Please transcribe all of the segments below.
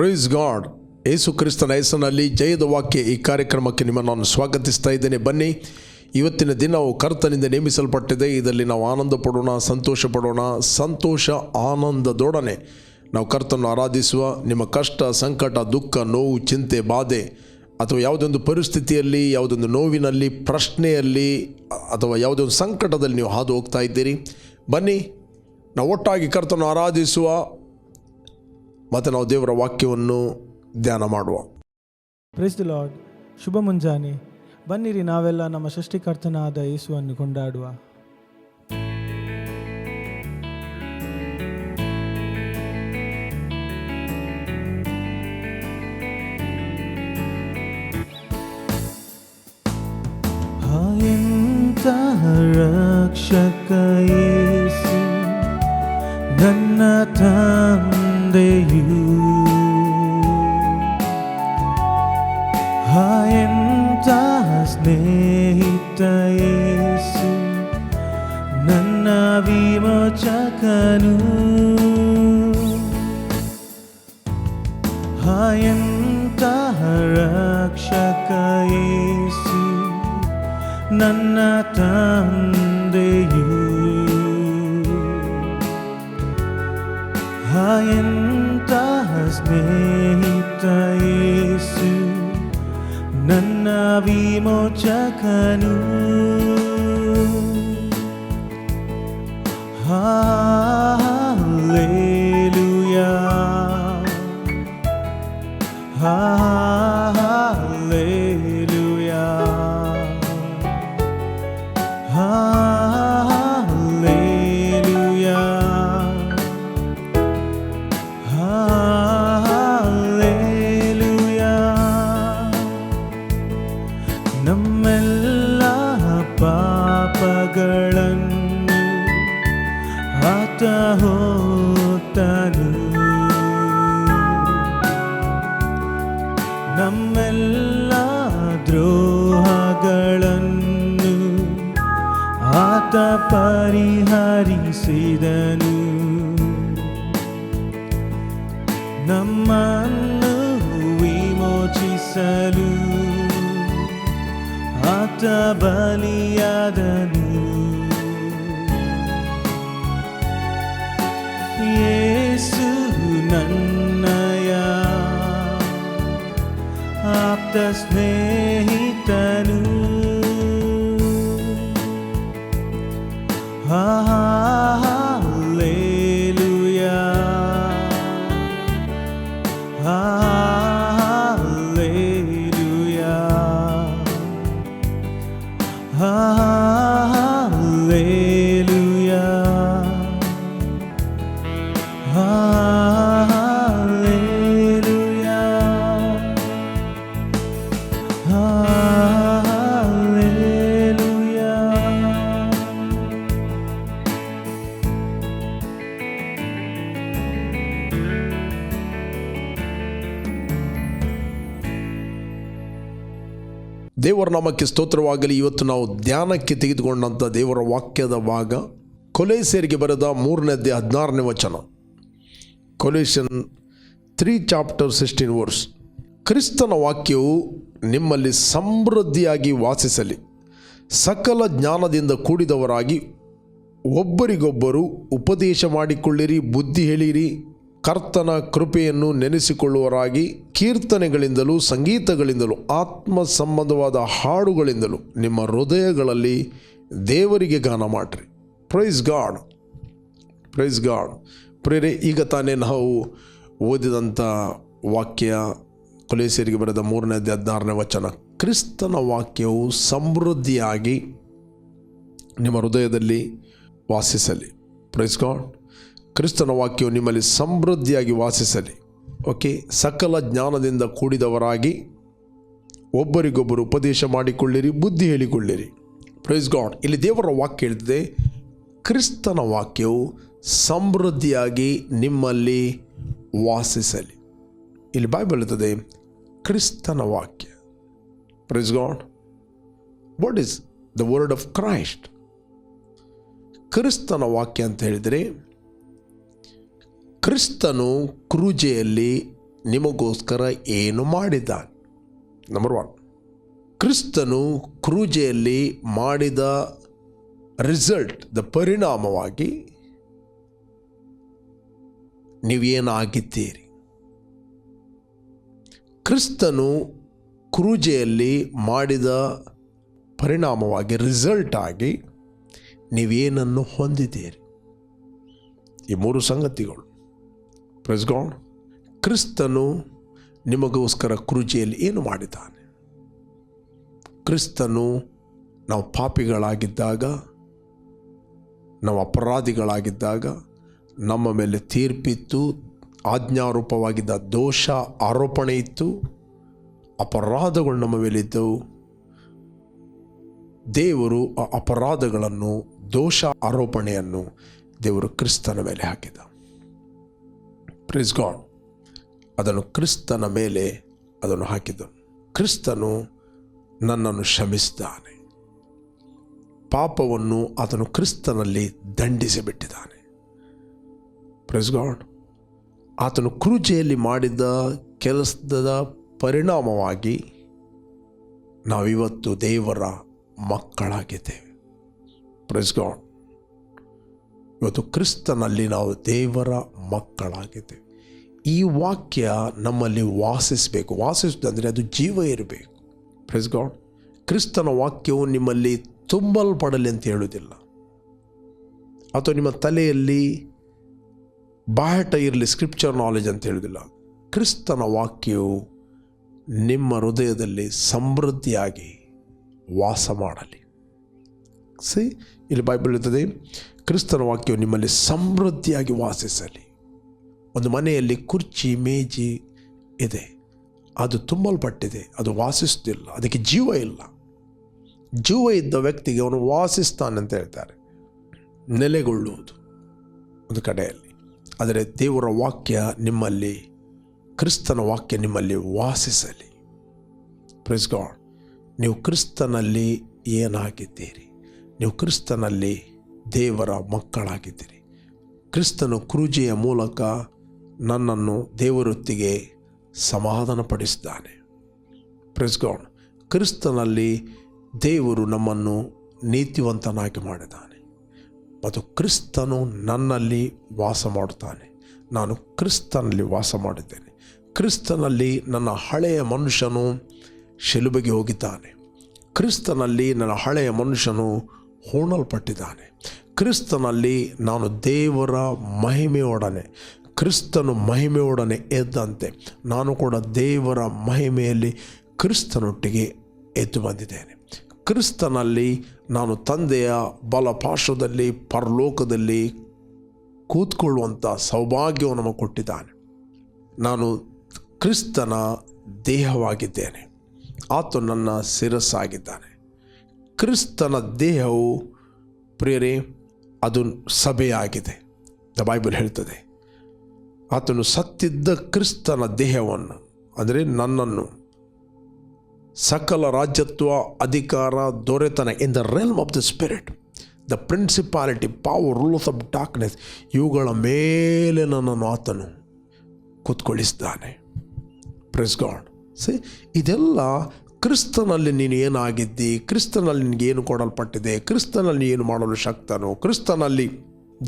Praise God ಯೇಸು ಕ್ರಿಸ್ತನ ಹೆಸರಿನಲ್ಲಿ ಜಯದ ವಾಕ್ಯ ಈ ಕಾರ್ಯಕ್ರಮಕ್ಕೆ ನಿಮ್ಮನ್ನು ನಾನು ಸ್ವಾಗತಿಸ್ತಾ ಇದ್ದೇನೆ. ಬನ್ನಿ, ಇವತ್ತಿನ ದಿನವು ಕರ್ತನಿಂದ ನೇಮಿಸಲ್ಪಟ್ಟಿದೆ. ಇದರಲ್ಲಿ ನಾವು ಆನಂದ ಪಡೋಣ, ಸಂತೋಷ ಪಡೋಣ, ಸಂತೋಷ ಆನಂದದೊಡನೆ ನಾವು ಕರ್ತನ್ನು ಆರಾಧಿಸುವ ನಿಮ್ಮ ಕಷ್ಟ, ಸಂಕಟ, ದುಃಖ, ನೋವು, ಚಿಂತೆ, ಬಾಧೆ ಅಥವಾ ಯಾವುದೊಂದು ಪರಿಸ್ಥಿತಿಯಲ್ಲಿ, ಯಾವುದೊಂದು ನೋವಿನಲ್ಲಿ, ಪ್ರಶ್ನೆಯಲ್ಲಿ ಅಥವಾ ಯಾವುದೊಂದು ಸಂಕಟದಲ್ಲಿ ನೀವು ಹಾದು ಹೋಗ್ತಾ ಇದ್ದೀರಿ. ಬನ್ನಿ, ನಾವು ಒಟ್ಟಾಗಿ ಕರ್ತನ್ನು ಆರಾಧಿಸುವ ಮತ್ತು ನಾವು ದೇವರ ವಾಕ್ಯವನ್ನು ಧ್ಯಾನ ಮಾಡುವ. ಪ್ರೈಸ್ ದಿ ಲಾರ್ಡ್ ಶುಭ ಮುಂಜಾನೆ. ಬನ್ನಿರಿ, ನಾವೆಲ್ಲ ನಮ್ಮ ಸೃಷ್ಟಿಕರ್ತನಾದ ಯೇಸುವನ್ನು ಕೊಂಡಾಡುವ. ಎಂತಹ ಸ್ನೇಹಿತ ಯೇಸು ನನ್ನ ವಿಮೋಚಕನು ಆತ ಹೋತನು ನಮ್ಮೆಲ್ಲ ದ್ರೋಹಗಳನ್ನು ಆತ ಪರಿಹರಿಸಿದನು. ನಮ್ಮನ್ನು ವಿಮೋಚಿಸಲು ಆತ ಬಲಿಯಾದನು. ಯೇಸು ನನ್ನಯ ಆಪ್ತ ಸ್ನೇಹಿತನು ನಾಮಕ್ಕೆ ಸ್ತೋತ್ರವಾಗಲಿ. ಇವತ್ತು ನಾವು ಧ್ಯಾನಕ್ಕೆ ತೆಗೆದುಕೊಂಡಂಥ ದೇವರ ವಾಕ್ಯದ ಭಾಗ ಕೊಲೇಸೇರಿಗೆ ಬರೆದ ಮೂರನೇದೇ ಹದಿನಾರನೇ ವಚನ. Colossians three chapter sixteen verse ಕ್ರಿಸ್ತನ ವಾಕ್ಯವು ನಿಮ್ಮಲ್ಲಿ ಸಮೃದ್ಧಿಯಾಗಿ ವಾಸಿಸಲಿ. ಸಕಲ ಜ್ಞಾನದಿಂದ ಕೂಡಿದವರಾಗಿ ಒಬ್ಬರಿಗೊಬ್ಬರು ಉಪದೇಶ ಮಾಡಿಕೊಳ್ಳಿರಿ, ಬುದ್ಧಿ ಹೇಳಿರಿ ಕರ್ತನ ಕೃಪೆಯನ್ನು ನೆನೆಸಿಕೊಳ್ಳುವರಾಗಿ ಕೀರ್ತನೆಗಳಿಂದಲೂ ಸಂಗೀತಗಳಿಂದಲೂ ಆತ್ಮ ಸಂಬಂಧವಾದ ಹಾಡುಗಳಿಂದಲೂ ನಿಮ್ಮ ಹೃದಯಗಳಲ್ಲಿ ದೇವರಿಗೆ ಗಾನ ಮಾಡಿರಿ. ಪ್ರೈಸ್ ಗಾಡ್ ಪ್ರೈಸ್ ಗಾಡ್ ಪ್ರೇರೆ ಈಗ ತಾನೇ ನಾವು ಓದಿದಂಥ ವಾಕ್ಯ ಕೊಲೇಸರಿಗೆ ಬರೆದ ಮೂರನೇ ಹದಿನಾರನೇ ವಚನ. ಕ್ರಿಸ್ತನ ವಾಕ್ಯವು ಸಮೃದ್ಧಿಯಾಗಿ ನಿಮ್ಮ ಹೃದಯದಲ್ಲಿ ವಾಸಿಸಲಿ. ಪ್ರೈಸ್ ಗಾಡ್ ಕ್ರಿಸ್ತನ ವಾಕ್ಯವು ನಿಮ್ಮಲ್ಲಿ ಸಮೃದ್ಧಿಯಾಗಿ ವಾಸಿಸಲಿ. ಓಕೆ ಸಕಲ ಜ್ಞಾನದಿಂದ ಕೂಡಿದವರಾಗಿ ಒಬ್ಬರಿಗೊಬ್ಬರು ಉಪದೇಶ ಮಾಡಿಕೊಳ್ಳಿರಿ, ಬುದ್ಧಿ ಹೇಳಿಕೊಳ್ಳಿರಿ. ಪ್ರೈಸ್ ಗಾಡ್ ಇಲ್ಲಿ ದೇವರ ವಾಕ್ಯ ಹೇಳ್ತದೆ, ಕ್ರಿಸ್ತನ ವಾಕ್ಯವು ಸಮೃದ್ಧಿಯಾಗಿ ನಿಮ್ಮಲ್ಲಿ ವಾಸಿಸಲಿ. ಇಲ್ಲಿ ಬೈಬಲ್ ಇರ್ತದೆ ಕ್ರಿಸ್ತನ ವಾಕ್ಯ. Praise God what is the word of Christ ಕ್ರಿಸ್ತನ ವಾಕ್ಯ ಅಂತ ಹೇಳಿದರೆ ಕ್ರಿಸ್ತನು ಕ್ರೂಜೆಯಲ್ಲಿ ನಿಮಗೋಸ್ಕರ ಏನು ಮಾಡಿದ್ದಾನೆ? ನಂಬರ್ ಒನ್ ಕ್ರಿಸ್ತನು ಕ್ರೂಜೆಯಲ್ಲಿ ಮಾಡಿದ ರಿಸಲ್ಟ್ ದ ಪರಿಣಾಮವಾಗಿ ನೀವೇನಾಗಿದ್ದೀರಿ? ಕ್ರಿಸ್ತನು ಕ್ರೂಜೆಯಲ್ಲಿ ಮಾಡಿದ ಪರಿಣಾಮವಾಗಿ ರಿಸಲ್ಟ್ ಆಗಿ ನೀವೇನನ್ನು ಹೊಂದಿದ್ದೀರಿ? ಈ ಮೂರು ಸಂಗತಿಗಳು. ಪ್ರೆಸ್ಗೌಂಡ್ ಕ್ರಿಸ್ತನು ನಿಮಗೋಸ್ಕರ ಕ್ರೂಜೆಯಲ್ಲಿ ಏನು ಮಾಡಿದ್ದಾನೆ? ಕ್ರಿಸ್ತನು ನಾವು ಪಾಪಿಗಳಾಗಿದ್ದಾಗ, ನಾವು ಅಪರಾಧಿಗಳಾಗಿದ್ದಾಗ, ನಮ್ಮ ಮೇಲೆ ತೀರ್ಪಿತ್ತು, ಆಜ್ಞಾರೂಪವಾಗಿದ್ದ ದೋಷ, ಆರೋಪಣೆ ಇತ್ತು, ಅಪರಾಧಗಳು ನಮ್ಮ ಮೇಲಿದ್ದವು. ದೇವರು ಆ ಅಪರಾಧಗಳನ್ನು, ದೋಷ, ಆರೋಪಣೆಯನ್ನು ದೇವರು ಕ್ರಿಸ್ತನ ಮೇಲೆ ಹಾಕಿದ. ಪ್ರಿಸ್ ಗಾಡ್ ಅದನ್ನು ಕ್ರಿಸ್ತನ ಮೇಲೆ ಅದನ್ನು ಹಾಕಿದನು ಕ್ರಿಸ್ತನು ನನ್ನನ್ನು ಕ್ಷಮಿಸಿದ್ದಾನೆ. ಪಾಪವನ್ನು ಅದನ್ನು ಕ್ರಿಸ್ತನಲ್ಲಿ ದಂಡಿಸಿಬಿಟ್ಟಿದ್ದಾನೆ. ಪ್ರೈಸ್ ಗಾಡ್ ಆತನು ಕ್ರೂಜೆಯಲ್ಲಿ ಮಾಡಿದ ಕೆಲಸದ ಪರಿಣಾಮವಾಗಿ ನಾವಿವತ್ತು ದೇವರ ಮಕ್ಕಳಾಗಿದ್ದೇವೆ. ಪ್ರೆಸ್ ಗಾಡ್ ಇವತ್ತು ಕ್ರಿಸ್ತನಲ್ಲಿ ನಾವು ದೇವರ ಮಕ್ಕಳಾಗಿದ್ದೇವೆ. ಈ ವಾಕ್ಯ ನಮ್ಮಲ್ಲಿ ವಾಸಿಸಬೇಕು. ವಾಸಿಸುವುದಂದರೆ ಅದು ಜೀವ ಇರಬೇಕು. ಪ್ರೆಸ್ ಗಾಡ್ ಕ್ರಿಸ್ತನ ವಾಕ್ಯವು ನಿಮ್ಮಲ್ಲಿ ತುಂಬಲ್ಪಡಲಿ ಅಂತ ಹೇಳುವುದಿಲ್ಲ. ಅಥವಾ ನಿಮ್ಮ ತಲೆಯಲ್ಲಿ ಬಾಹಟ ಇರಲಿ ಸ್ಕ್ರಿಪ್ಚರ್ ನಾಲೆಜ್ ಅಂತ ಹೇಳುವುದಿಲ್ಲ. ಕ್ರಿಸ್ತನ ವಾಕ್ಯವು ನಿಮ್ಮ ಹೃದಯದಲ್ಲಿ ಸಮೃದ್ಧಿಯಾಗಿ ವಾಸ ಮಾಡಲಿ. ಸಿ ಇಲ್ಲಿ ಬೈಬಲ್ ಇರ್ತದೆ ಕ್ರಿಸ್ತನ ವಾಕ್ಯವು ನಿಮ್ಮಲ್ಲಿ ಸಮೃದ್ಧಿಯಾಗಿ ವಾಸಿಸಲಿ. ಒಂದು ಮನೆಯಲ್ಲಿ ಕುರ್ಚಿ, ಮೇಜಿ ಇದೆ. ಅದು ತುಂಬಲ್ಪಟ್ಟಿದೆ. ಅದು ವಾಸಿಸುತ್ತಿಲ್ಲ. ಅದಕ್ಕೆ ಜೀವ ಇಲ್ಲ. ಜೀವ ಇದ್ದ ವ್ಯಕ್ತಿಗೆ ಅವನು ವಾಸಿಸ್ತಾನೆ ಅಂತ ಹೇಳ್ತಾರೆ. ನೆಲೆಗೊಳ್ಳುವುದು ಒಂದು ಕಡೆಯಲ್ಲಿ. ಆದರೆ ದೇವರ ವಾಕ್ಯ ನಿಮ್ಮಲ್ಲಿ, ಕ್ರಿಸ್ತನ ವಾಕ್ಯ ನಿಮ್ಮಲ್ಲಿ ವಾಸಿಸಲಿ. ಪ್ರೆಸ್ ಗಾಡ್ ನೀವು ಕ್ರಿಸ್ತನಲ್ಲಿ ಏನಾಗಿದ್ದೀರಿ? ನೀವು ಕ್ರಿಸ್ತನಲ್ಲಿ ದೇವರ ಮಕ್ಕಳಾಗಿದ್ದೀರಿ. ಕ್ರಿಸ್ತನು ಕ್ರೂಜೆಯ ಮೂಲಕ ನನ್ನನ್ನು ದೇವರೊತ್ತಿಗೆ ಸಮಾಧಾನಪಡಿಸಿದ್ದಾನೆ. ಪ್ರೆಸ್ ಗಾಡ್ ಕ್ರಿಸ್ತನಲ್ಲಿ ದೇವರು ನಮ್ಮನ್ನು ನೀತಿವಂತನಾಗಿ ಮಾಡಿದ್ದಾನೆ. ಮತ್ತು ಕ್ರಿಸ್ತನು ನನ್ನಲ್ಲಿ ವಾಸ ಮಾಡುತ್ತಾನೆ. ನಾನು ಕ್ರಿಸ್ತನಲ್ಲಿ ವಾಸ ಮಾಡಿದ್ದೇನೆ. ಕ್ರಿಸ್ತನಲ್ಲಿ ನನ್ನ ಹಳೆಯ ಮನುಷ್ಯನು ಶಿಲುಬೆಗೆ ಹೋಗಿದ್ದಾನೆ. ಕ್ರಿಸ್ತನಲ್ಲಿ ನನ್ನ ಹಳೆಯ ಮನುಷ್ಯನು ಹೂಣಲ್ಪಟ್ಟಿದ್ದಾನೆ. ಕ್ರಿಸ್ತನಲ್ಲಿ ನಾನು ದೇವರ ಮಹಿಮೆಯೊಡನೆ, ಕ್ರಿಸ್ತನು ಮಹಿಮೆಯೊಡನೆ ಎದ್ದಂತೆ ನಾನು ಕೂಡ ದೇವರ ಮಹಿಮೆಯಲ್ಲಿ ಕ್ರಿಸ್ತನೊಟ್ಟಿಗೆ ಎದ್ದು ಬಂದಿದ್ದೇನೆ. ಕ್ರಿಸ್ತನಲ್ಲಿ ನಾನು ತಂದೆಯ ಬಲಪಾರ್ಶ್ವದಲ್ಲಿ, ಪರಲೋಕದಲ್ಲಿ ಕೂತ್ಕೊಳ್ಳುವಂಥ ಸೌಭಾಗ್ಯವನ್ನು ನಮಗೆ ಕೊಟ್ಟಿದ್ದಾನೆ. ನಾನು ಕ್ರಿಸ್ತನ ದೇಹವಾಗಿದ್ದೇನೆ. ಆತ ನನ್ನ ಶಿರಸ್ಸಾಗಿದ್ದಾನೆ. ಕ್ರಿಸ್ತನ ದೇಹವು ಪ್ರಿಯರೇ ಅದು ಸಭೆಯಾಗಿದೆ. ದ ಬೈಬಲ್ ಹೇಳ್ತದೆ, ಆತನು ಸತ್ತಿದ್ದ ಕ್ರಿಸ್ತನ ದೇಹವನ್ನು, ಅಂದರೆ ನನ್ನನ್ನು, ಸಕಲ ರಾಜ್ಯತ್ವ, ಅಧಿಕಾರ, ದೊರೆತನ in the realm of the spirit the principality power rules of darkness ಇವುಗಳ ಮೇಲೆ ನನ್ನನ್ನು ಆತನು ಕೂತ್ಕೊಳ್ಳಿಸಿದ್ದಾನೆ. ಪ್ರೆಸ್ ಗಾಡ್ ಸಿ ಇದೆಲ್ಲ ಕ್ರಿಸ್ತನಲ್ಲಿ ನೀನು ಏನಾಗಿದ್ದಿ? ಕ್ರಿಸ್ತನಲ್ಲಿ ನಿನಗೆ ಏನು ಕೊಡಲ್ಪಟ್ಟಿದೆ? ಕ್ರಿಸ್ತನಲ್ಲಿ ಏನು ಮಾಡಲು ಶಕ್ತನು? ಕ್ರಿಸ್ತನಲ್ಲಿ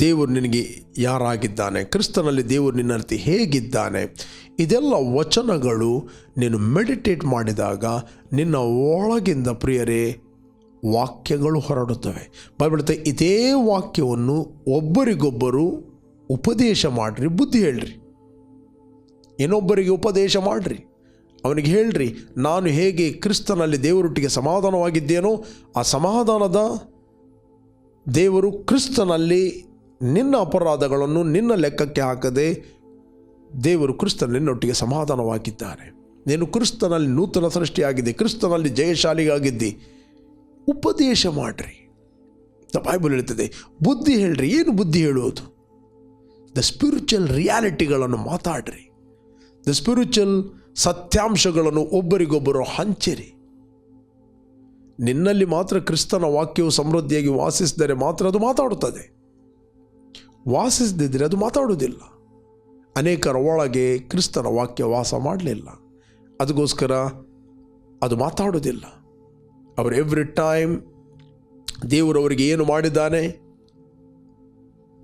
ದೇವರು ನಿನಗೆ ಯಾರಾಗಿದ್ದಾನೆ? ಕ್ರಿಸ್ತನಲ್ಲಿ ದೇವರು ನಿನ್ನಂತೆ ಹೇಗಿದ್ದಾನೆ? ಇದೆಲ್ಲ ವಚನಗಳು ನೀನು ಮೆಡಿಟೇಟ್ ಮಾಡಿದಾಗ ನಿನ್ನ ಒಳಗಿಂದ ಪ್ರಿಯರೇ, ವಾಕ್ಯಗಳು ಹೊರಡುತ್ತವೆ. ಬಾಯ್ಬಿಡುತ್ತೆ ಇದೇ ವಾಕ್ಯವನ್ನು ಒಬ್ಬರಿಗೊಬ್ಬರು ಉಪದೇಶ ಮಾಡಿರಿ, ಬುದ್ಧಿ ಹೇಳ್ರಿ. ಇನ್ನೊಬ್ಬರಿಗೆ ಉಪದೇಶ ಮಾಡಿರಿ. ಅವನಿಗೆ ಹೇಳ್ರಿ, ನಾನು ಹೇಗೆ ಕ್ರಿಸ್ತನಲ್ಲಿ ದೇವರೊಟ್ಟಿಗೆ ಸಮಾಧಾನವಾಗಿದ್ದೇನೋ, ಆ ಸಮಾಧಾನದ ದೇವರು ಕ್ರಿಸ್ತನಲ್ಲಿ ನಿನ್ನ ಅಪರಾಧಗಳನ್ನು ನಿನ್ನ ಲೆಕ್ಕಕ್ಕೆ ಹಾಕದೆ ದೇವರು ಕ್ರಿಸ್ತನ ನಿನ್ನೊಟ್ಟಿಗೆ ಸಮಾಧಾನವಾಗಿದ್ದಾರೆ. ನೀನು ಕ್ರಿಸ್ತನಲ್ಲಿ ನೂತನ ಸೃಷ್ಟಿಯಾಗಿದೆ ಕ್ರಿಸ್ತನಲ್ಲಿ ಜಯಶಾಲಿಗಾಗಿದ್ದಿ ಉಪದೇಶ ಮಾಡಿರಿ. ದ ಬೈಬಲ್ ಹೇಳ್ತದೆ, ಬುದ್ಧಿ ಹೇಳ್ರಿ, ಏನು ಬುದ್ಧಿ ಹೇಳುವುದು ದ ಸ್ಪಿರಿಚುವಲ್ ರಿಯಾಲಿಟಿಗಳನ್ನು ಮಾತಾಡ್ರಿ. ದ ಸ್ಪಿರಿಚುವಲ್ ಸತ್ಯಾಂಶಗಳನ್ನು ಒಬ್ಬರಿಗೊಬ್ಬರು ಹಂಚಿರಿ ನಿನ್ನಲ್ಲಿ ಮಾತ್ರ ಕ್ರಿಸ್ತನ ವಾಕ್ಯವು ಸಮೃದ್ಧಿಯಾಗಿ ವಾಸಿಸಿದರೆ ಮಾತ್ರ ಅದು ಮಾತಾಡುತ್ತದೆ ವಾಸಿಸದಿದ್ದರೆ ಅದು ಮಾತಾಡುವುದಿಲ್ಲ ಅನೇಕರ ಒಳಗೆ ಕ್ರಿಸ್ತನ ವಾಕ್ಯ ವಾಸ ಮಾಡಲಿಲ್ಲ ಅದಕ್ಕೋಸ್ಕರ ಅದು ಮಾತಾಡುವುದಿಲ್ಲ ಅವರು ಎವ್ರಿ ಟೈಮ್ ದೇವರು ಅವರಿಗೆ ಏನು ಮಾಡಿದ್ದಾನೆ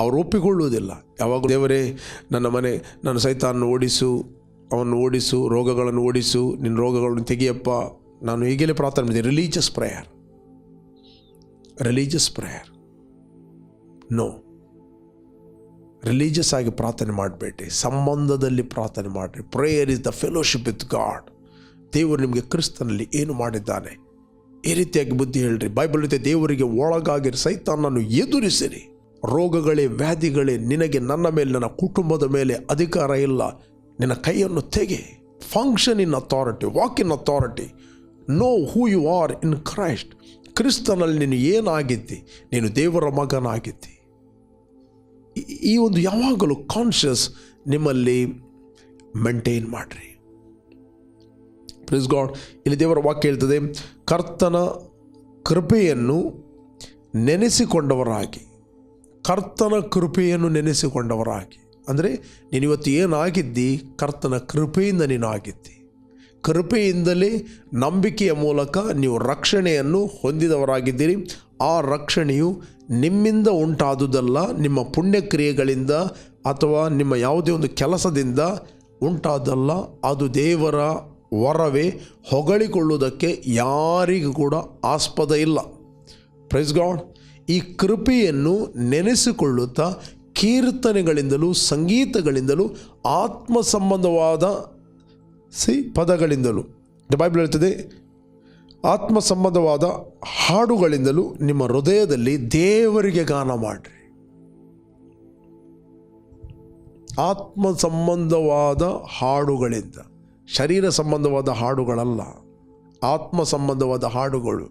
ಅವರು ಒಪ್ಪಿಕೊಳ್ಳುವುದಿಲ್ಲ ಯಾವಾಗ ದೇವರೇ ನನ್ನ ಮನೆ ನನ್ನ ಸೈತಾನ ಓಡಿಸು ಅವನ್ನು ಓಡಿಸು, ರೋಗಗಳನ್ನು ಓಡಿಸು, ನಿನ್ನ ರೋಗಗಳನ್ನು ತೆಗಿಯಪ್ಪ. ನಾನು ಈಗಲೇ ಪ್ರಾರ್ಥನೆ ಮಾಡಿದೆ religious prayer religious prayer no religious ಆಗಿ ಪ್ರಾರ್ಥನೆ ಮಾಡಬೇಡಿ, ಸಂಬಂಧದಲ್ಲಿ ಪ್ರಾರ್ಥನೆ ಮಾಡಿರಿ. Prayer is the fellowship with God ದೇವರು ನಿಮಗೆ ಕ್ರಿಸ್ತನಲ್ಲಿ ಏನು ಮಾಡಿದ್ದಾನೆ? ಈ ರೀತಿಯಾಗಿ ಬುದ್ಧಿ ಹೇಳ್ರಿ. ಬೈಬಲ್ ಇದೆ ದೇವರಿಗೆ ಒಳಗಾಗಿರಿ ಸೈತಾನನ್ನು ಎದುರಿಸಿರಿ. ರೋಗಗಳೇ, ವ್ಯಾಧಿಗಳೇ, ನಿನಗೆ ನನ್ನ ಮೇಲೆ, ನನ್ನ ಕುಟುಂಬದ ಮೇಲೆ ಅಧಿಕಾರ ಇಲ್ಲ. ನಿನ್ನ ಕೈಯನ್ನು ತೆಗೆ. Function in authority walk in authority no who you are in Christ ಕ್ರಿಸ್ತನಲ್ಲಿ ನೀನು ಏನಾಗಿದ್ದಿ? ನೀನು ದೇವರ ಮಗನಾಗಿದ್ದಿ. ಈ- ಒಂದು ಯಾವಾಗಲೂ ಕಾನ್ಷಿಯಸ್ ನಿಮ್ಮಲ್ಲಿ ಮೇಂಟೈನ್ ಮಾಡಿರಿ. ಪ್ಲೀಸ್ ಗಾಡ್ ಇಲ್ಲಿ ದೇವರ ವಾಕ್ಯ ಹೇಳ್ತದೆ, ಕರ್ತನ ಕೃಪೆಯನ್ನು ನೆನೆಸಿಕೊಂಡವರಾಗಿ. ಕರ್ತನ ಕೃಪೆಯನ್ನು ನೆನೆಸಿಕೊಂಡವರಾಗಿ. ಅಂದರೆ ನೀನು ಇವತ್ತು ಏನಾಗಿದ್ದಿ? ಕರ್ತನ ಕೃಪೆಯಿಂದ ನೀನು ಆಗಿದ್ದಿ ಕೃಪೆಯಿಂದಲೇ ನಂಬಿಕೆಯ ಮೂಲಕ ನೀವು ರಕ್ಷಣೆಯನ್ನು ಹೊಂದಿದವರಾಗಿದ್ದೀರಿ. ಆ ರಕ್ಷಣೆಯು ನಿಮ್ಮಿಂದ ಉಂಟಾದುದಲ್ಲ, ನಿಮ್ಮ ಪುಣ್ಯಕ್ರಿಯೆಗಳಿಂದ ಅಥವಾ ನಿಮ್ಮ ಯಾವುದೇ ಒಂದು ಕೆಲಸದಿಂದ ಉಂಟಾದಲ್ಲ. ಅದು ದೇವರ ವರವೇ ಹೊಗಳಿಕೊಳ್ಳುವುದಕ್ಕೆ ಯಾರಿಗೂ ಕೂಡ ಆಸ್ಪದ ಇಲ್ಲ. ಪ್ರೈಸ್ ಗಾಡ್ ಈ ಕೃಪೆಯನ್ನು ನೆನೆಸಿಕೊಳ್ಳುತ್ತಾ ಕೀರ್ತನೆಗಳಿಂದಲೂ, ಸಂಗೀತಗಳಿಂದಲೂ ಆತ್ಮ ಸಂಬಂಧವಾದ ಸಿ, ಪದಗಳಿಂದಲೂ. ಬೈಬಲ್ ಹೇಳ್ತದೆ ಆತ್ಮ ಸಂಬಂಧವಾದ ಹಾಡುಗಳಿಂದಲೂ ನಿಮ್ಮ ಹೃದಯದಲ್ಲಿ ದೇವರಿಗೆ ಗಾನ ಮಾಡಿರಿ. ಆತ್ಮ ಸಂಬಂಧವಾದ ಹಾಡುಗಳಿಂದ, ಶರೀರ ಸಂಬಂಧವಾದ ಹಾಡುಗಳಲ್ಲ ಆತ್ಮ ಸಂಬಂಧವಾದ ಹಾಡುಗಳು.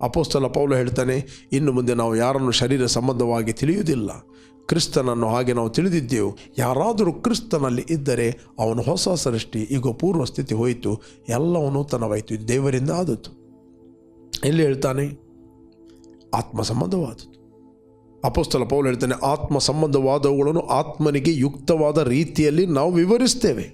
ಅಪೋಸ್ತಲ ಪೌಲ ಹೇಳ್ತಾನೆ, ಇನ್ನು ಮುಂದೆ ನಾವು ಯಾರನ್ನು ಶರೀರ ಸಂಬಂಧವಾಗಿ ತಿಳಿಯುವುದಿಲ್ಲ ಕ್ರಿಸ್ತನನ್ನು ಹಾಗೆ ನಾವು ತಿಳಿದಿದ್ದೆವು. ಯಾರಾದರೂ ಕ್ರಿಸ್ತನಲ್ಲಿ ಇದ್ದರೆ ಅವನು ಹೊಸ ಸೃಷ್ಟಿ, ಈಗ ಪೂರ್ವ ಸ್ಥಿತಿ ಹೋಯಿತು ಎಲ್ಲವೂ ಇದು ದೇವರಿಂದ ಆದದ್ದು. ಎಲ್ಲಿ ಹೇಳ್ತಾನೆ? ಆತ್ಮ ಸಂಬಂಧವಾದದ್ದು ಅಪೋಸ್ತಲ ಪೌಲ್ ಹೇಳ್ತಾನೆ ಆತ್ಮ ಸಂಬಂಧವಾದವುಗಳನ್ನು ಆತ್ಮನಿಗೆ ಯುಕ್ತವಾದ ರೀತಿಯಲ್ಲಿ ನಾವು ವಿವರಿಸ್ತೇವೆ.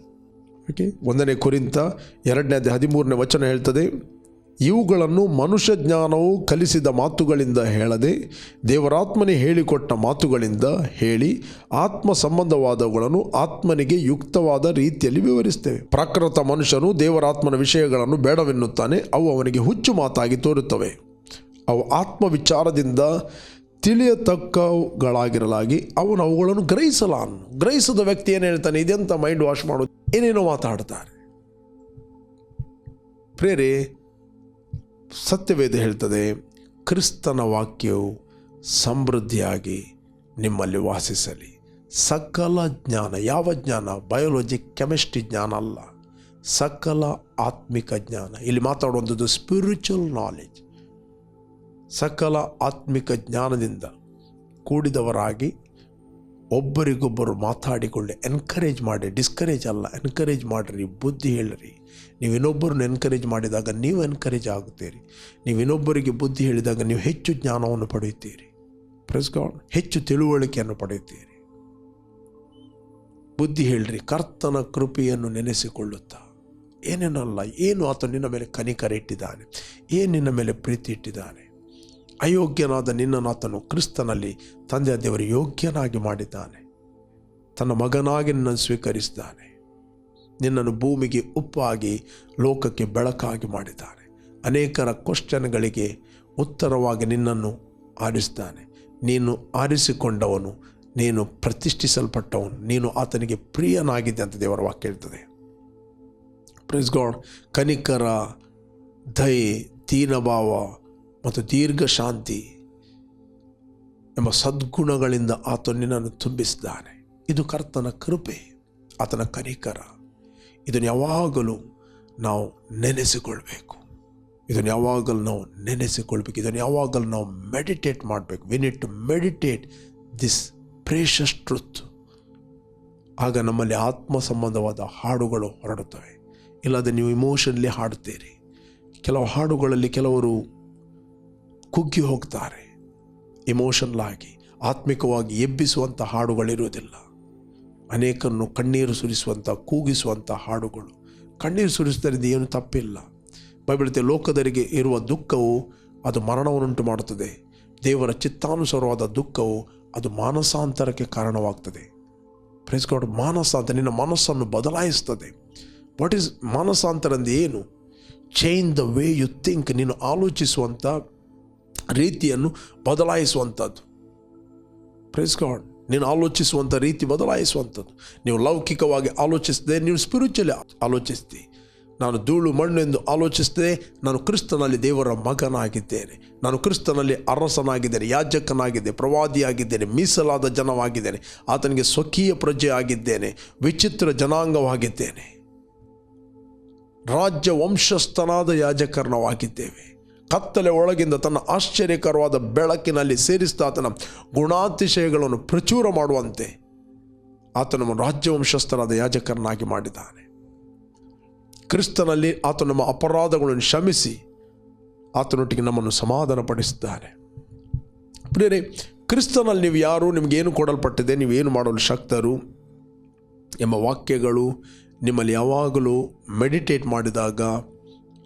ಓಕೆ? ಒಂದನೇ ಕುರಿತ ಎರಡನೇ ಹದಿಮೂರನೇ ವಚನ ಹೇಳ್ತದೆ ಇವುಗಳನ್ನು ಮನುಷ್ಯ ಜ್ಞಾನವು ಕಲಿಸಿದ ಮಾತುಗಳಿಂದ ಹೇಳದೆ ದೇವರಾತ್ಮನೇ ಹೇಳಿಕೊಟ್ಟ ಮಾತುಗಳಿಂದ ಹೇಳಿ ಆತ್ಮ ಸಂಬಂಧವಾದವುಗಳನ್ನು ಆತ್ಮನಿಗೆ ಯುಕ್ತವಾದ ರೀತಿಯಲ್ಲಿ ವಿವರಿಸ್ತೇವೆ ಪ್ರಾಕೃತ ಮನುಷ್ಯನು ದೇವರಾತ್ಮನ ವಿಷಯಗಳನ್ನು ಬೇಡವೆನ್ನುತ್ತಾನೆ, ಅವು ಅವನಿಗೆ ಹುಚ್ಚು ಮಾತಾಗಿ ತೋರುತ್ತವೆ. ಅವು ಆತ್ಮ ವಿಚಾರದಿಂದ ತಿಳಿಯತಕ್ಕವುಗಳಾಗಿರಲಾಗಿ ಅವನು ಅವುಗಳನ್ನು ಗ್ರಹಿಸಲಾನು. ಗ್ರಹಿಸದ ವ್ಯಕ್ತಿ ಏನು ಹೇಳ್ತಾನೆ, ಇದೆಂತ ಮೈಂಡ್ ವಾಶ್ ಮಾಡೋದು? ಏನೇನೋ ಮಾತಾಡ್ತಾರೆ. ಪ್ರೇರೆ ಸತ್ಯವೇದ ಹೇಳ್ತದೆ, ಕ್ರಿಸ್ತನ ವಾಕ್ಯವು ಸಮೃದ್ಧಿಯಾಗಿ ನಿಮ್ಮಲ್ಲಿ ವಾಸಿಸಲಿ. ಸಕಲ ಜ್ಞಾನ, ಯಾವ ಜ್ಞಾನ? ಬಯೋಲಜಿ ಕೆಮಿಸ್ಟ್ರಿ ಜ್ಞಾನ ಅಲ್ಲ. ಸಕಲ ಆತ್ಮಿಕ ಜ್ಞಾನ. ಇಲ್ಲಿ ಮಾತಾಡುವಂಥದ್ದು ಸ್ಪಿರಿಚುವಲ್ ನಾಲೆಜ್ ಸಕಲ ಆತ್ಮಿಕ ಜ್ಞಾನದಿಂದ ಕೂಡಿದವರಾಗಿ ಒಬ್ಬರಿಗೊಬ್ಬರು ಮಾತಾಡಿಕೊಳ್ಳಿ. ಎನ್ಕರೇಜ್ ಮಾಡಿ. ಡಿಸ್ಕರೇಜ್ ಅಲ್ಲ. ಎನ್ಕರೇಜ್ ಮಾಡಿರಿ. ಬುದ್ಧಿ ಹೇಳಿರಿ. ನೀವು ಇನ್ನೊಬ್ಬರನ್ನು ಎನ್ಕರೇಜ್ ಮಾಡಿದಾಗ ನೀವು ಎನ್ಕರೇಜ್ ಆಗುತ್ತೀರಿ. ನೀವು ಇನ್ನೊಬ್ಬರಿಗೆ ಬುದ್ಧಿ ಹೇಳಿದಾಗ ನೀವು ಹೆಚ್ಚು ಜ್ಞಾನವನ್ನು ಪಡೆಯುತ್ತೀರಿ. ಪ್ರೆಸ್ ಗಾಡ್ ಹೆಚ್ಚು ತಿಳುವಳಿಕೆಯನ್ನು ಪಡೆಯುತ್ತೀರಿ. ಬುದ್ಧಿ ಹೇಳ್ರಿ, ಕರ್ತನ ಕೃಪೆಯನ್ನು ನೆನೆಸಿಕೊಳ್ಳುತ್ತಾ. ಏನೇನಲ್ಲ, ಏನು ಆತ ನಿನ್ನ ಮೇಲೆ ಕನಿಕರ ಇಟ್ಟಿದ್ದಾನೆ, ಏನು ನಿನ್ನ ಮೇಲೆ ಪ್ರೀತಿ ಇಟ್ಟಿದ್ದಾನೆ. ಅಯೋಗ್ಯನಾದ ನಿನ್ನನ್ನು ಆತನು ಕ್ರಿಸ್ತನಲ್ಲಿ ತಂದೆ ದೇವರು ಯೋಗ್ಯನಾಗಿ ಮಾಡಿದ್ದಾನೆ. ತನ್ನ ಮಗನಾಗಿ ನಿನ್ನನ್ನು ಸ್ವೀಕರಿಸಿದ್ದಾನೆ. ನಿನ್ನನ್ನು ಭೂಮಿಗೆ ಉಪ್ಪಾಗಿ ಲೋಕಕ್ಕೆ ಬೆಳಕಾಗಿ ಮಾಡಿದ್ದಾನೆ ಅನೇಕರ ಕ್ವಶನ್ಗಳಿಗೆ ಉತ್ತರವಾಗಿ ನಿನ್ನನ್ನು ಆರಿಸಿದ್ದಾನೆ. ನೀನು ಆರಿಸಿಕೊಂಡವನು, ನೀನು ಪ್ರತಿಷ್ಠಿಸಲ್ಪಟ್ಟವನು, ನೀನು ಆತನಿಗೆ ಪ್ರಿಯನಾಗಿದ್ದೆ ಅಂತ ದೇವರ ವಾಕ್ಯ ಹೇಳ್ತದೆ. ಪ್ರಿಸ್ ಗಾಡ್ ಕನಿಕರ ದಯೆ, ದೀನಭಾವ ಮತ್ತು ದೀರ್ಘ ಶಾಂತಿ ಎಂಬ ಸದ್ಗುಣಗಳಿಂದ ಆತ ನಿನ್ನನ್ನು ತುಂಬಿಸಿದ್ದಾನೆ. ಇದು ಕರ್ತನ ಕೃಪೆ, ಆತನ ಕನಿಕರ ಇದನ್ನು ಯಾವಾಗಲೂ ನಾವು ನೆನೆಸಿಕೊಳ್ಬೇಕು. ಇದನ್ನು ಯಾವಾಗಲೂ ನಾವು ನೆನೆಸಿಕೊಳ್ಬೇಕು. ಇದನ್ನು ಯಾವಾಗಲೂ ನಾವು ಮೆಡಿಟೇಟ್ ಮಾಡಬೇಕು. We need to meditate this precious truth ಆಗ ನಮ್ಮಲ್ಲಿ ಆತ್ಮ ಸಂಬಂಧವಾದ ಹಾಡುಗಳು ಹೊರಡುತ್ತವೆ. ಇಲ್ಲದೆ ನೀವು ಇಮೋಷನ್ಲಿ ಹಾಡುತ್ತೀರಿ. ಕೆಲವು ಹಾಡುಗಳಲ್ಲಿ ಕೆಲವರು ಕುಗ್ಗಿ ಹೋಗ್ತಾರೆ. ಇಮೋಷನ್ಲಾಗಿ ಆತ್ಮಿಕವಾಗಿ ಎಬ್ಬಿಸುವಂಥ ಹಾಡುಗಳಿರುವುದಿಲ್ಲ. ಅನೇಕರನ್ನು ಕಣ್ಣೀರು ಸುರಿಸುವಂಥ, ಕೂಗಿಸುವಂಥ ಹಾಡುಗಳು. ಕಣ್ಣೀರು ಸುರಿಸುವುದರಿಂದ ಏನು ತಪ್ಪಿಲ್ಲ. ಬೈಬಿಳತೆ ಲೋಕದರಿಗೆ ಇರುವ ದುಃಖವು ಅದು ಮರಣವನ್ನುಂಟು ಮಾಡುತ್ತದೆ. ದೇವರ ಚಿತ್ತಾನುಸಾರವಾದ ದುಃಖವು ಅದು ಮಾನಸಾಂತರಕ್ಕೆ ಕಾರಣವಾಗ್ತದೆ. ಪ್ರೆಸ್ಗಾಡ್ ಮಾನಸಾಂತರ, ನಿನ್ನ ಮನಸ್ಸನ್ನು ಬದಲಾಯಿಸ್ತದೆ ವಾಟ್ ಈಸ್ ಮಾನಸಾಂತರ ಅಂದರೆ ಏನು? Change the way you think ನೀನು ಆಲೋಚಿಸುವಂಥ ರೀತಿಯನ್ನು ಬದಲಾಯಿಸುವಂಥದ್ದು. ಪ್ರೈಸ್ ಗಾಡ್ ನೀನು ಆಲೋಚಿಸುವಂಥ ರೀತಿ ಬದಲಾಯಿಸುವಂಥದ್ದು. ನೀವು ಲೌಕಿಕವಾಗಿ ಆಲೋಚಿಸದೆ ನೀವು ಸ್ಪಿರಿಚುವಲಿ ಆಲೋಚಿಸ್ತೀವಿ ನಾನು ಧೂಳು ಮಣ್ಣು ಎಂದು ಆಲೋಚಿಸದೆ ನಾನು ಕ್ರಿಸ್ತನಲ್ಲಿ ದೇವರ ಮಗನಾಗಿದ್ದೇನೆ. ನಾನು ಕ್ರಿಸ್ತನಲ್ಲಿ ಅರಸನಾಗಿದ್ದೇನೆ ಯಾಜಕನಾಗಿದ್ದೆ ಪ್ರವಾದಿಯಾಗಿದ್ದೇನೆ, ಮೀಸಲಾದ ಜನವಾಗಿದ್ದೇನೆ, ಆತನಿಗೆ ಸ್ವಕೀಯ ಪ್ರಜೆ ಆಗಿದ್ದೇನೆ, ವಿಚಿತ್ರ ಜನಾಂಗವಾಗಿದ್ದೇನೆ. ರಾಜ್ಯ ವಂಶಸ್ಥನಾದ ಯಾಜಕರ್ಣವಾಗಿದ್ದೇವೆ ಕತ್ತಲೆ ಒಳಗಿಂದ ತನ್ನ ಆಶ್ಚರ್ಯಕರವಾದ ಬೆಳಕಿನಲ್ಲಿ ಸೇರಿಸಿದ ಆತನ ಗುಣಾತಿಶಯಗಳನ್ನು ಪ್ರಚುರ ಮಾಡುವಂತೆ ಆತನ ರಾಜ್ಯವಂಶಸ್ಥನಾದ ಯಾಜಕರನ್ನಾಗಿ ಮಾಡಿದ್ದಾನೆ. ಕ್ರಿಸ್ತನಲ್ಲಿ ಆತ ನಮ್ಮ ಅಪರಾಧಗಳನ್ನು ಕ್ಷಮಿಸಿ ಆತನೊಟ್ಟಿಗೆ ನಮ್ಮನ್ನು ಸಮಾಧಾನಪಡಿಸಿದ್ದಾನೆ. ಪ್ರಿಯರೇ, ಕ್ರಿಸ್ತನಲ್ಲಿ ನೀವು ಯಾರು? ನಿಮಗೇನು ಕೊಡಲ್ಪಟ್ಟಿದೆ? ನೀವೇನು ಮಾಡಲು ಶಕ್ತರು? ಎಂಬ ವಾಕ್ಯಗಳು ನಿಮ್ಮಲ್ಲಿ ಯಾವಾಗಲೂ ಮೆಡಿಟೇಟ್ ಮಾಡಿದಾಗ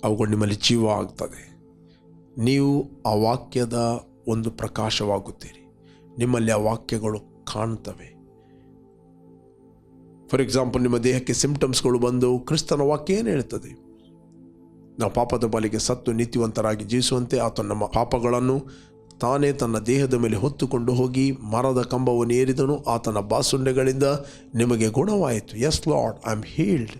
ಅವುಗಳು ನಿಮ್ಮಲ್ಲಿ ಜೀವ ಆಗ್ತದೆ. ನೀವು ಆ ವಾಕ್ಯದ ಒಂದು ಪ್ರಕಾಶವಾಗುತ್ತೀರಿ. ನಿಮ್ಮಲ್ಲಿ ಆ ವಾಕ್ಯಗಳು ಕಾಣ್ತವೆ ಫಾರ್ ಎಕ್ಸಾಂಪಲ್ ನಿಮ್ಮ ದೇಹಕ್ಕೆ ಸಿಂಪ್ಟಮ್ಸ್ಗಳು ಬಂದು ಕ್ರಿಸ್ತನ ವಾಕ್ಯ ಏನು ಹೇಳ್ತದೆ? ನಾವು ಪಾಪದ ಬಲಿಗೆ ಸತ್ತು ನೀತಿವಂತರಾಗಿ ಜೀವಿಸುವಂತೆ ಆತ ನಮ್ಮ ಪಾಪಗಳನ್ನು ತಾನೇ ತನ್ನ ದೇಹದ ಮೇಲೆ ಹೊತ್ತುಕೊಂಡು ಹೋಗಿ ಮರದ ಕಂಬವನ್ನು ಏರಿದನು ಆತನ ಬಾಸುಂಡೆಗಳಿಂದ ನಿಮಗೆ ಗುಣವಾಯಿತು. Yes Lord I am healed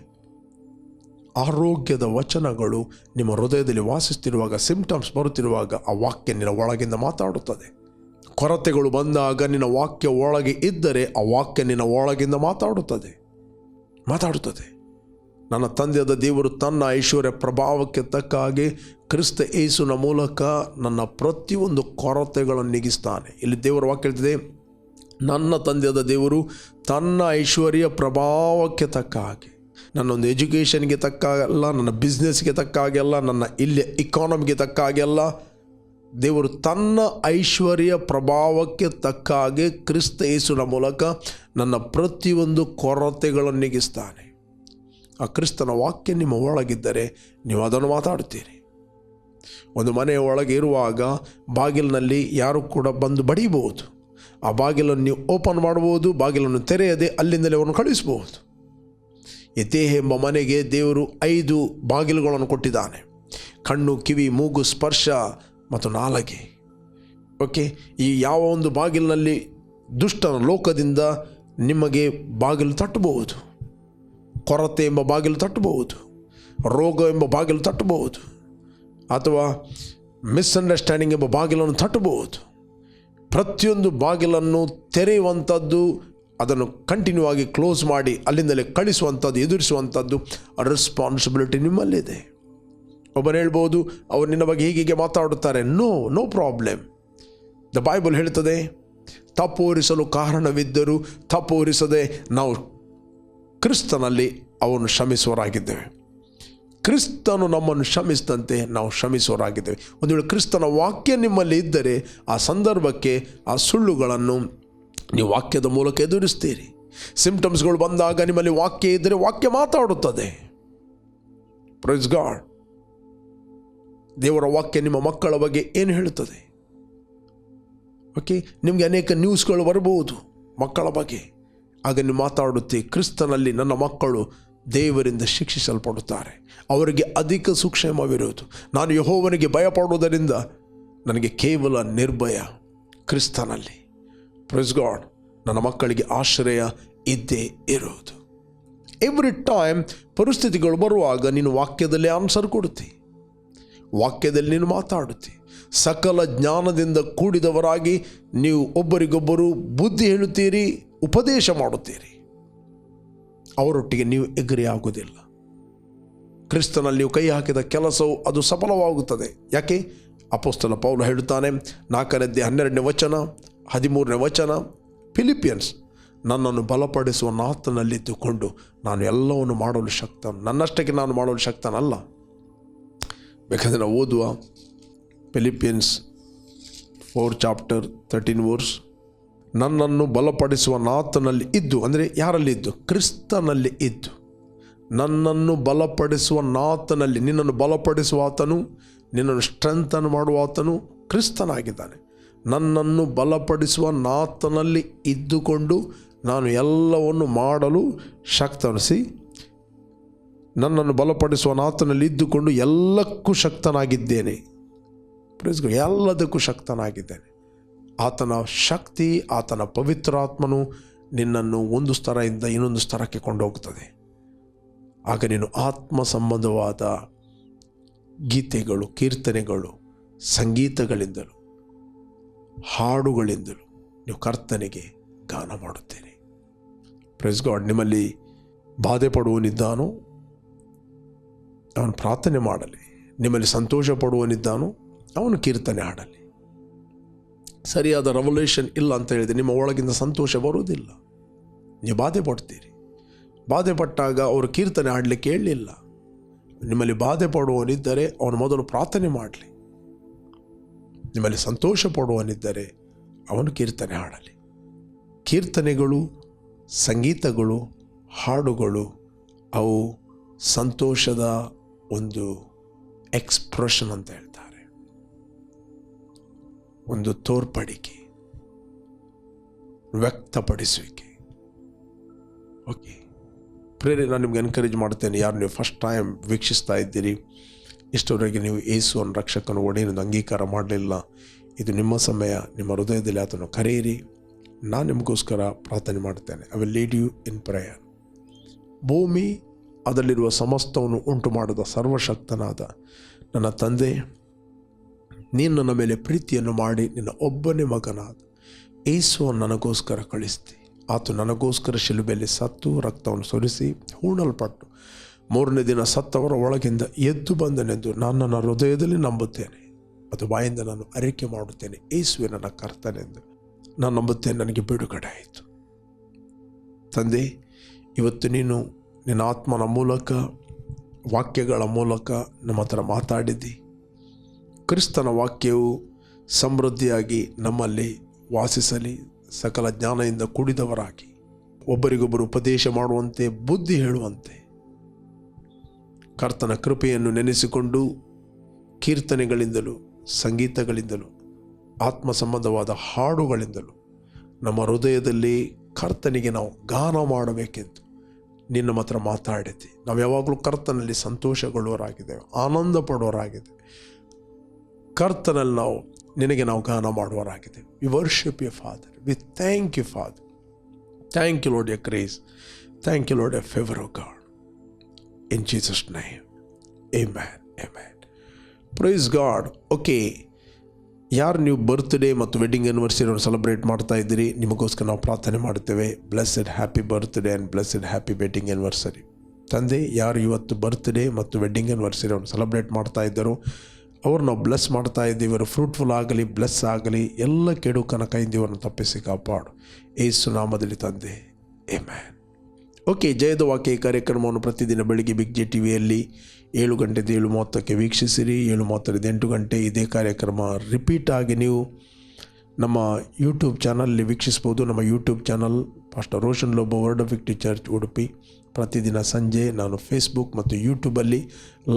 ಆರೋಗ್ಯದ ವಚನಗಳು ನಿಮ್ಮ ಹೃದಯದಲ್ಲಿ ವಾಸಿಸ್ತಿರುವಾಗ ಸಿಂಪ್ಟಮ್ಸ್ ಬರುತ್ತಿರುವಾಗ ಆ ವಾಕ್ಯ ನಿನ್ನ ಒಳಗಿಂದ ಮಾತಾಡುತ್ತದೆ. ಕೊರತೆಗಳು ಬಂದಾಗ ನಿನ್ನ ವಾಕ್ಯ ಒಳಗೆ ಇದ್ದರೆ ಆ ವಾಕ್ಯ ನಿನ್ನ ಒಳಗಿಂದ ಮಾತಾಡುತ್ತದೆ. ಮಾತಾಡುತ್ತದೆ. ನನ್ನ ತಂದೆಯಾದ ದೇವರು ತನ್ನ ಐಶ್ವರ್ಯ ಪ್ರಭಾವಕ್ಕೆ ತಕ್ಕ ಹಾಗೆ ಕ್ರಿಸ್ತ ಏಸುನ ಮೂಲಕ ನನ್ನ ಪ್ರತಿಯೊಂದು ಕೊರತೆಗಳನ್ನು ನೀಗಿಸ್ತಾನೆ. ಇಲ್ಲಿ ದೇವರ ವಾಕ್ಯ ಹೇಳ್ತಿದೆ, ನನ್ನ ತಂದೆಯಾದ ದೇವರು ತನ್ನ ಐಶ್ವರ್ಯ ಪ್ರಭಾವಕ್ಕೆ ತಕ್ಕ ಹಾಗೆ. ನನ್ನೊಂದು ಎಜುಕೇಷನ್ಗೆ ತಕ್ಕ ಹಾಗೆಲ್ಲ ನನ್ನ ಬಿಸ್ನೆಸ್ಗೆ ತಕ್ಕ ಹಾಗೆಲ್ಲ ನನ್ನ ಇಲ್ಲಿ ಇಕಾನಮಿಗೆ ತಕ್ಕ ಹಾಗೆ ಅಲ್ಲ ದೇವರು ತನ್ನ ಐಶ್ವರ್ಯ ಪ್ರಭಾವಕ್ಕೆ ತಕ್ಕ ಹಾಗೆ ಕ್ರಿಸ್ತ ಯೇಸುನ ಮೂಲಕ ನನ್ನ ಪ್ರತಿಯೊಂದು ಕೊರತೆಗಳನ್ನು ನೀಗಿಸ್ತಾನೆ ಆ ಕ್ರಿಸ್ತನ ವಾಕ್ಯ ನಿಮ್ಮ ಒಳಗಿದ್ದರೆ ನೀವು ಅದನ್ನು ಮಾತಾಡ್ತೀರಿ ಒಂದು ಮನೆಯ ಒಳಗೆ ಇರುವಾಗ ಬಾಗಿಲಿನಲ್ಲಿ ಯಾರು ಕೂಡ ಬಂದು ಬಡಿಬಹುದು ಆ ಬಾಗಿಲನ್ನು ನೀವು ಓಪನ್ ಮಾಡ್ಬೋದು ಬಾಗಿಲನ್ನು ತೆರೆಯದೆ ಅಲ್ಲಿಂದಲೇ ಅವನು ಕಳಿಸ್ಬೋದು ದೇಹ ಎಂಬ ಮನೆಗೆ ದೇವರು ಐದು ಬಾಗಿಲುಗಳನ್ನು ಕೊಟ್ಟಿದ್ದಾನೆ. ಕಣ್ಣು, ಕಿವಿ, ಮೂಗು, ಸ್ಪರ್ಶ ಮತ್ತು ನಾಲಗೆ. ಓಕೆ ಈ ಯಾವ ಒಂದು ಬಾಗಿಲಿನಲ್ಲಿ ದುಷ್ಟನ ಲೋಕದಿಂದ ನಿಮಗೆ ಬಾಗಿಲು ತಟ್ಟಬಹುದು. ಕೊರತೆ ಎಂಬ ಬಾಗಿಲು ತಟ್ಟಬಹುದು. ರೋಗ ಎಂಬ ಬಾಗಿಲು ತಟ್ಟಬಹುದು. ಅಥವಾ ಮಿಸ್ಅಂಡರ್ಸ್ಟ್ಯಾಂಡಿಂಗ್ ಎಂಬ ಬಾಗಿಲನ್ನು ತಟ್ಟಬಹುದು. ಪ್ರತಿಯೊಂದು ಬಾಗಿಲನ್ನು ತೆರೆಯುವಂಥದ್ದು ಅದನ್ನು ಕಂಟಿನ್ಯೂ ಆಗಿ ಕ್ಲೋಸ್ ಮಾಡಿ ಅಲ್ಲಿಂದಲೇ ಕಳಿಸುವಂಥದ್ದು, ಎದುರಿಸುವಂಥದ್ದು ರೆಸ್ಪಾನ್ಸಿಬಿಲಿಟಿ ನಿಮ್ಮಲ್ಲಿದೆ. ಒಬ್ಬರು ಹೇಳ್ಬೋದು, ಅವರು ನಿನ್ನ ಬಗ್ಗೆ ಹೀಗೆ ಮಾತಾಡುತ್ತಾರೆ. No no problem the Bible ಹೇಳ್ತದೆ, ತಪ್ಪೋರಿಸಲು ಕಾರಣವಿದ್ದರೂ ತಪ್ಪೋರಿಸದೆ ನಾವು ಕ್ರಿಸ್ತನಲ್ಲಿ ಅವನು ಶ್ರಮಿಸುವರಾಗಿದ್ದೇವೆ ಕ್ರಿಸ್ತನು ನಮ್ಮನ್ನು ಶ್ರಮಿಸಿದಂತೆ ನಾವು ಶ್ರಮಿಸುವರಾಗಿದ್ದೇವೆ ಒಂದು ವೇಳೆ ಕ್ರಿಸ್ತನ ವಾಕ್ಯ ನಿಮ್ಮಲ್ಲಿ ಇದ್ದರೆ, ಆ ಸಂದರ್ಭಕ್ಕೆ ಆ ಸುಳ್ಳುಗಳನ್ನು ನೀವು ವಾಕ್ಯದ ಮೂಲಕ ಎದುರಿಸ್ತೀರಿ. ಸಿಂಪ್ಟಮ್ಸ್ಗಳು ಬಂದಾಗ ನಿಮ್ಮಲ್ಲಿ ವಾಕ್ಯ ಇದ್ದರೆ ವಾಕ್ಯ ಮಾತಾಡುತ್ತದೆ. ಪ್ರೈಸ್ ಗಾಡ್ ದೇವರ ವಾಕ್ಯ ನಿಮ್ಮ ಮಕ್ಕಳ ಬಗ್ಗೆ ಏನು ಹೇಳುತ್ತದೆ? ಓಕೆ ನಿಮಗೆ ಅನೇಕ ನ್ಯೂಸ್ಗಳು ಬರಬಹುದು ಮಕ್ಕಳ ಬಗ್ಗೆ. ಆಗ ನೀವು ಮಾತಾಡುತ್ತೆ ಕ್ರಿಸ್ತನಲ್ಲಿ ನನ್ನ ಮಕ್ಕಳು ದೇವರಿಂದ ಶಿಕ್ಷಿಸಲ್ಪಡುತ್ತಾರೆ. ಅವರಿಗೆ ಅಧಿಕ ಸುಕ್ಷೇಮವಿರುವುದು. ನಾನು ಯಹೋವನಿಗೆ ಭಯಪಡುವುದರಿಂದ ನನಗೆ ಕೇವಲ ನಿರ್ಭಯ ಕ್ರಿಸ್ತನಲ್ಲಿ. ಪ್ರೆಸ್ ಗಾಡ್ ನನ್ನ ಮಕ್ಕಳಿಗೆ ಆಶ್ರಯ ಇದ್ದೇ ಇರುವುದು ಎವ್ರಿ ಟೈಮ್ ಪರಿಸ್ಥಿತಿಗಳು ಬರುವಾಗ ನೀನು ವಾಕ್ಯದಲ್ಲಿ ಆನ್ಸರ್ ಕೊಡುತ್ತಿ. ವಾಕ್ಯದಲ್ಲಿ ನೀನು ಮಾತಾಡುತ್ತಿ. ಸಕಲ ಜ್ಞಾನದಿಂದ ಕೂಡಿದವರಾಗಿ ನೀವು ಒಬ್ಬರಿಗೊಬ್ಬರು ಬುದ್ಧಿ ಹೇಳುತ್ತೀರಿ, ಉಪದೇಶ ಮಾಡುತ್ತೀರಿ. ಅವರೊಟ್ಟಿಗೆ ನೀವು ಎಗ್ರಿ ಆಗುವುದಿಲ್ಲ. ಕ್ರಿಸ್ತನಲ್ಲಿ ನೀವು ಕೈ ಹಾಕಿದ ಕೆಲಸವು ಅದು ಸಫಲವಾಗುತ್ತದೆ. ಯಾಕೆ? ಅಪೋಸ್ತಲ ಪೌಲ ಹೇಳುತ್ತಾನೆ ನಾಲ್ಕನೇದ್ದೆ ಹನ್ನೆರಡನೇ ವಚನ ಹದಿಮೂರನೇ ವಚನ ಫಿಲಿಪಿಯನ್ಸ್ ನನ್ನನ್ನು ಬಲಪಡಿಸುವ ನಾತನಲ್ಲಿದ್ದುಕೊಂಡು ನಾನು ಎಲ್ಲವನ್ನು ಮಾಡಲು ಶಕ್ತ ನನ್ನಷ್ಟಕ್ಕೆ ನಾನು ಮಾಡಲು ಶಕ್ತನಲ್ಲ. ಬೇಕಾದರೆ ನಾವು ಓದುವ. Philippians four chapter thirteen verse ನನ್ನನ್ನು ಬಲಪಡಿಸುವ ನಾತನಲ್ಲಿ ಇದ್ದು, ಅಂದರೆ ಯಾರಲ್ಲಿ ಇದ್ದು? ಕ್ರಿಸ್ತನಲ್ಲಿ ಇದ್ದು. ನನ್ನನ್ನು ಬಲಪಡಿಸುವ ನಾತನಲ್ಲಿ, ನಿನ್ನನ್ನು ಬಲಪಡಿಸುವ ಆತನು, ನಿನ್ನನ್ನು ಸ್ಟ್ರೆಂಥನ್ ಮಾಡುವ ಆತನು ಕ್ರಿಸ್ತನಾಗಿದ್ದಾನೆ. ನನ್ನನ್ನು ಬಲಪಡಿಸುವ ನಾತನಲ್ಲಿ ಇದ್ದುಕೊಂಡು ನಾನು ಎಲ್ಲವನ್ನು ಮಾಡಲು ಶಕ್ತನಿಸಿ ನನ್ನನ್ನು ಬಲಪಡಿಸುವ ನಾತನಲ್ಲಿ ಇದ್ದುಕೊಂಡು ಎಲ್ಲಕ್ಕೂ ಶಕ್ತನಾಗಿದ್ದೇನೆ. ಎಲ್ಲದಕ್ಕೂ ಶಕ್ತನಾಗಿದ್ದೇನೆ. ಆತನ ಶಕ್ತಿ, ಆತನ ಪವಿತ್ರಾತ್ಮನು ನಿನ್ನನ್ನು ಒಂದು ಸ್ತರದಿಂದ ಇನ್ನೊಂದು ಸ್ತರಕ್ಕೆ ಕೊಂಡೋಗ್ತದೆ ಆಗ ನೀನು ಆತ್ಮ ಸಂಬಂಧವಾದ ಗೀತೆಗಳು, ಕೀರ್ತನೆಗಳು, ಸಂಗೀತಗಳಿಂದಲೂ ಹಾಡುಗಳಿಂದಲೂ ನೀವು ಕರ್ತನಿಗೆ ಗಾನ ಮಾಡುತ್ತೇನೆ ಪ್ರೆಸ್ ಗಾಡ್ ನಿಮ್ಮಲ್ಲಿ ಬಾಧೆ ಪಡುವನಿದ್ದಾನೋ? ಅವನು ಪ್ರಾರ್ಥನೆ ಮಾಡಲಿ. ನಿಮ್ಮಲ್ಲಿ ಸಂತೋಷ ಪಡುವನಿದ್ದಾನೋ? ಅವನು ಕೀರ್ತನೆ ಹಾಡಲಿ. ಸರಿಯಾದ ರೆವಲ್ಯೂಷನ್ ಇಲ್ಲ ಅಂತ ಹೇಳಿದರೆ ನಿಮ್ಮ ಒಳಗಿಂದ ಸಂತೋಷ ಬರುವುದಿಲ್ಲ. ನೀವು ಬಾಧೆ ಪಡ್ತೀರಿ. ಬಾಧೆ ಪಟ್ಟಾಗ ಅವರು ಕೀರ್ತನೆ ಹಾಡಲಿಕ್ಕೆ ಹೇಳಲಿಲ್ಲ. ನಿಮ್ಮಲ್ಲಿ ಬಾಧೆ ಪಡುವವನಿದ್ದರೆ ಅವನು ಮೊದಲು ಪ್ರಾರ್ಥನೆ ಮಾಡಲಿ. ನಿಮ್ಮಲ್ಲಿ ಸಂತೋಷ ಪಡುವವನಿದ್ದರೆ ಅವನು ಕೀರ್ತನೆ ಹಾಡಲಿ. ಕೀರ್ತನೆಗಳು, ಸಂಗೀತಗಳು, ಹಾಡುಗಳು, ಅವು ಸಂತೋಷದ ಒಂದು ಎಕ್ಸ್ಪ್ರೆಷನ್ ಅಂತ ಹೇಳ್ತಾರೆ. ಒಂದು ತೋರ್ಪಡಿಕೆ, ವ್ಯಕ್ತಪಡಿಸುವಿಕೆ. ಓಕೆ ಪ್ರೇರೆ ನಾನು ನಿಮ್ಗೆ ಎನ್ಕರೇಜ್ ಮಾಡ್ತೇನೆ. ಯಾರು ನೀವು ಫಸ್ಟ್ ಟೈಮ್ ವೀಕ್ಷಿಸ್ತಾ ಇದ್ದೀರಿ ಇಷ್ಟವರೆಗೆ ನೀವು ಏಸುವನ್ನು ರಕ್ಷಕನ ಒಡೆಯನ್ನು ಅಂಗೀಕಾರ ಮಾಡಲಿಲ್ಲ. ಇದು ನಿಮ್ಮ ಸಮಯ, ನಿಮ್ಮ ಹೃದಯದಲ್ಲಿ ಆತನು ಕರೆಯಿರಿ. ನಾನು ನಿಮಗೋಸ್ಕರ ಪ್ರಾರ್ಥನೆ ಮಾಡ್ತೇನೆ I will lead you in prayer ಭೂಮಿ, ಅದರಲ್ಲಿರುವ ಸಮಸ್ತವನ್ನು ಉಂಟು ಮಾಡಿದ ಸರ್ವಶಕ್ತನಾದ ನನ್ನ ತಂದೆ, ನೀನು ನನ್ನ ಮೇಲೆ ಪ್ರೀತಿಯನ್ನು ಮಾಡಿ ನಿನ್ನ ಒಬ್ಬನೇ ಮಗನಾದ ಏಸುವನ್ನು ನನಗೋಸ್ಕರ ಕಳಿಸ್ತಿ ಆತು ನನಗೋಸ್ಕರ ಶಿಲುಬೆಯಲ್ಲಿ ಸತ್ತು, ರಕ್ತವನ್ನು ಸುರಿಸಿ ಹೂಣಲ್ಪಟ್ಟು ಮೂರನೇ ದಿನ ಸತ್ತವರ ಒಳಗಿಂದ ಎದ್ದು ಬಂದನೆಂದು ನಾನು ನನ್ನ ಹೃದಯದಲ್ಲಿ ನಂಬುತ್ತೇನೆ. ಅದು ಬಾಯಿಂದ ನಾನು ಅರಿಕೆ ಮಾಡುತ್ತೇನೆ. ಏಸುವೆ ನನ್ನ ಕರ್ತನೆಂದು. ನಾನು ನಂಬುತ್ತೇನೆ, ನನಗೆ ಬಿಡುಗಡೆ ಆಯಿತು. ತಂದೆ, ಇವತ್ತು ನೀನು ನಿನ್ನ ಆತ್ಮನ ಮೂಲಕ, ವಾಕ್ಯಗಳ ಮೂಲಕ ನಮ್ಮ ಹತ್ರ ಮಾತಾಡಿದ್ದಿ. ಕ್ರಿಸ್ತನ ವಾಕ್ಯವು ಸಮೃದ್ಧಿಯಾಗಿ ನಮ್ಮಲ್ಲಿ ವಾಸಿಸಲಿ, ಸಕಲ ಜ್ಞಾನದಿಂದ ಕೂಡಿದವರಾಗಿ. ಒಬ್ಬರಿಗೊಬ್ಬರು ಉಪದೇಶ ಮಾಡುವಂತೆ, ಬುದ್ಧಿ ಹೇಳುವಂತೆ. ಕರ್ತನ ಕೃಪೆಯನ್ನು ನೆನೆಸಿಕೊಂಡು ಕೀರ್ತನೆಗಳಿಂದಲೂ ಸಂಗೀತಗಳಿಂದಲೂ ಆತ್ಮ ಸಂಬಂಧವಾದ ಹಾಡುಗಳಿಂದಲೂ ನಮ್ಮ ಹೃದಯದಲ್ಲಿ ಕರ್ತನಿಗೆ ನಾವು ಗಾನ ಮಾಡಬೇಕೆಂದು ನಿನ್ನ ಮಾತ್ರ ಮಾತಾಡಿದ್ದೆ. ನಾವು ಯಾವಾಗಲೂ ಕರ್ತನಲ್ಲಿ ಸಂತೋಷಗೊಳ್ಳುವರಾಗಿದ್ದೇವೆ ಆನಂದ ಪಡುವರಾಗಿದ್ದೇವೆ ಕರ್ತನಲ್ಲಿ ನಾವು ನಿನಗೆ ನಾವು ಗಾನ ಮಾಡುವರಾಗಿದ್ದೇವೆ we worship you father we thank you father thank you Lord a grace thank you Lord a favour God in Jesus' name. Amen praise God okay ಯಾರು ನೀವು ಬರ್ತ್ಡೇ ಮತ್ತು ವೆಡ್ಡಿಂಗ್ ಆ್ಯನಿವರ್ಸರಿಯನ್ನು ಸೆಲೆಬ್ರೇಟ್ ಮಾಡ್ತಾ ಇದ್ದೀರಿ, ನಿಮಗೋಸ್ಕರ ನಾವು ಪ್ರಾರ್ಥನೆ ಮಾಡ್ತೇವೆ blessed happy birthday and blessed happy wedding anniversary ತಂದೆ, ಯಾರು ಇವತ್ತು ಬರ್ತ್ಡೇ ಮತ್ತು ವೆಡ್ಡಿಂಗ್ ಆ್ಯನಿವರ್ಸರಿಯನ್ನು ಸೆಲೆಬ್ರೇಟ್ ಮಾಡ್ತಾ ಇದ್ದರು ಅವ್ರು ನಾವು ಬ್ಲೆಸ್ ಮಾಡ್ತಾ ಇದ್ದೀವಿ. ಇವರು ಫ್ರೂಟ್ಫುಲ್ ಆಗಲಿ ಬ್ಲೆಸ್ ಆಗಲಿ, ಎಲ್ಲ ಕೆಡುಕನ ಕೈಯಿಂದ ಇವರನ್ನು ತಪ್ಪಿಸಿ ಕಾಪಾಡು. ಏಸು ನಾಮದಲ್ಲಿ ತಂದೆ. ಎ ಮ್ಯಾನ್ ಓಕೆ ಜಯದ ವಾಕ್ಯ ಕಾರ್ಯಕ್ರಮವನ್ನು ಪ್ರತಿದಿನ ಬೆಳಿಗ್ಗೆ ಬಿಗ್ ಜೆ ಟಿ ವಿಯಲ್ಲಿ ಏಳು ಗಂಟೆದ ಏಳು ಮೂವತ್ತಕ್ಕೆ ವೀಕ್ಷಿಸಿರಿ. ಏಳು ಮೂವತ್ತರಿಂದ ಎಂಟು ಗಂಟೆ ಇದೇ ಕಾರ್ಯಕ್ರಮ ರಿಪೀಟ್ ಆಗಿ ನೀವು ನಮ್ಮ ಯೂಟ್ಯೂಬ್ ಚಾನಲ್ಲಿ ವೀಕ್ಷಿಸ್ಬೋದು ನಮ್ಮ YouTube channel pastor Roshan Lobo Word of Victory Church Udupi ಪ್ರತಿದಿನ ಸಂಜೆ ನಾನು ಫೇಸ್ಬುಕ್ ಮತ್ತು ಯೂಟ್ಯೂಬಲ್ಲಿ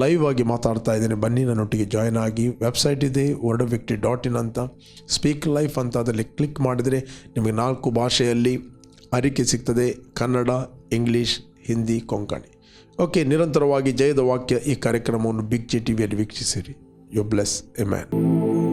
ಲೈವ್ ಆಗಿ ಮಾತಾಡ್ತಾ ಇದ್ದೇನೆ. ಬನ್ನಿ, ನನ್ನೊಟ್ಟಿಗೆ ಜಾಯ್ನ್ ಆಗಿ. ವೆಬ್ಸೈಟ್ ಇದೆ Word of Victory dot in ಅಂತ. ಸ್ಪೀಕ್ ಲೈಫ್ ಅಂತ ಅದರಲ್ಲಿ ಕ್ಲಿಕ್ ಮಾಡಿದರೆ ನಿಮಗೆ ನಾಲ್ಕು ಭಾಷೆಯಲ್ಲಿ ಅರಿಕೆ ಸಿಗ್ತದೆ. ಕನ್ನಡ ಇಂಗ್ಲೀಷ್ ಹಿಂದಿ ಕೊಂಕಣಿ ಓಕೆ ನಿರಂತರವಾಗಿ ಜಯದ ವಾಕ್ಯ ಈ ಕಾರ್ಯಕ್ರಮವನ್ನು ಬಿಗ್ ಜೆ ಟಿ ವಿಯಲ್ಲಿ ವೀಕ್ಷಿಸಿರಿ. You bless amen